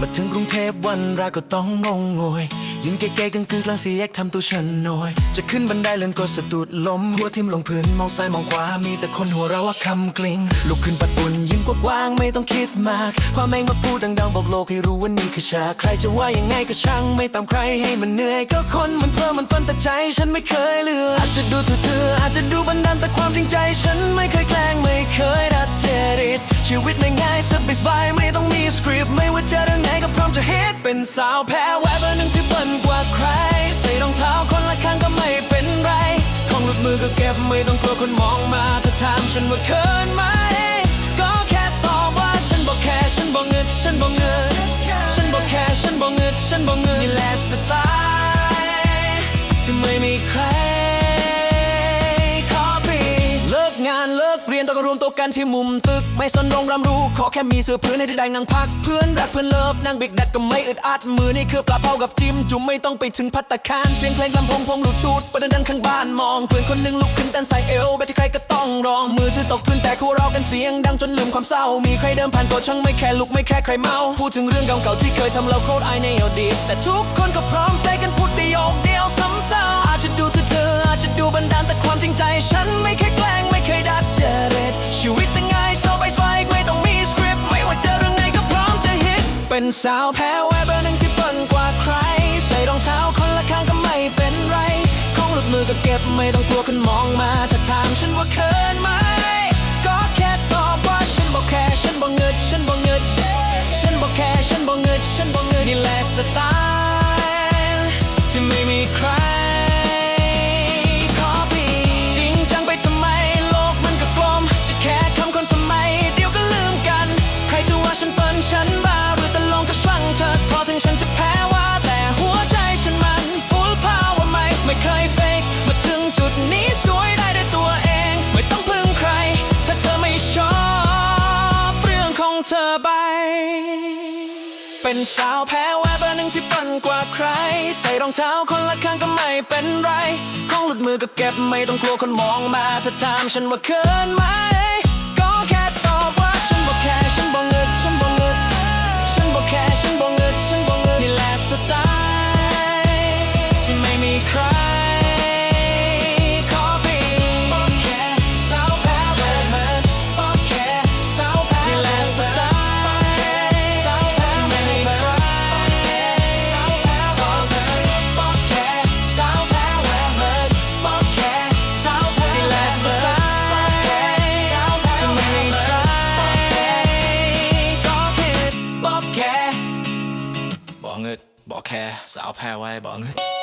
มาถึงกรุงเทพวันแรกก็ต้องงงงวยยืนเก๋ๆกังกึกลางสีแยกทำตัวฉันหน่อย จะขึ้นบันไดเลื่อนก็สะดุดล้ม หัวทิ่มลงพื้นมองซ้ายมองขวา มีแต่คนหัวเราะว่าคำกลิ้งลุกขึ้นปัดฝุ่นยิ้มกว้างๆไม่ต้องคิดมาก ความแม่งมาพูดดังๆบอกโลกให้รู้ว่านี่คือฉากใครจะว่ายังไงก็ช่างไม่ตามใครให้มันเหนื่อย ก็คนมันเพิ่มมันปั้นแต่ใจฉันไม่เคยเลือกอาจจะดูเถื่ออาจจะดูบันดาลแต่ความจริงใจ ฉันไม่เคยแกล้งไม่เคยดัดเจริต ชีวิตไม่ง่ายสบายไม่ต้องมีสคริปต์ไม่ว่าจะเรื่องไหนก็พร้อมจะฮิตเป็นสาวแพ้แวบหนึ่งที่เบิ่นกว่าใคร ใส่รองเท้าคนละข้างก็ไม่เป็นไร ของหลุดมือก็เก็บไม่ต้องกลัวคนมองมาถ้าถามฉันว่าเขินไหมก็แค่ตอบว่าฉันบอกแค่ฉันบอกเงินฉันบอกเงิน รวมตัวกันที่มุมตึก ไม่สนรงรำรู้ ขอแค่มีเสื้อพื้นให้ได้งังพัก เพื่อนรักเพื่อนเลิฟนั่งบิ๊กดัดก็ไม่อึดอัดมือนี่คือปลาเผากับจิ้มจุ่มไม่ต้องไปถึงพัตตาคารเสียงเพลงลำพงพงลูทูธประเด็นดันข้างบ้านมองเพื่อนคนหนึ่งลุกขึ้นเต้นใส่เอวแบบที่ใครก็ต้องร้องมือถือตกพื้นแต่คู่เรากันเสียงดังจนลืมความเศร้า มีใครเดินผ่านก็ช่างไม่แค่ลุกไม่แค่ใครเมาพูดถึงเรื่องเก่าๆที่เคยทำเราโคตรอายในอดีตแต่ทุกคนก็พร้อมใจกันพูดได้โยกเดียวซ้ำซ้ำอาจจะดูเธออาจจะดูบันดาลแต่ความจริงใจฉันไม่เคย เป็นสาวแพ้แวบเบอร์หนึ่งที่เปิ้นกว่าใคร ใส่รองเท้าคนละข้างก็ไม่เป็นไร ของหลุดมือก็เก็บไม่ต้อง เธอไป เป็นสาวแพ้แวบเบอร์หนึ่งที่ปันกว่าใคร ใส่รองเท้าคนละข้างก็ไม่เป็นไร ของหลุดมือก็เก็บไม่ต้องกลัวคนมองมา ถ้าถามฉันว่าเขินไหม บอกแค่สาวแพ้ไว้บอกเงิด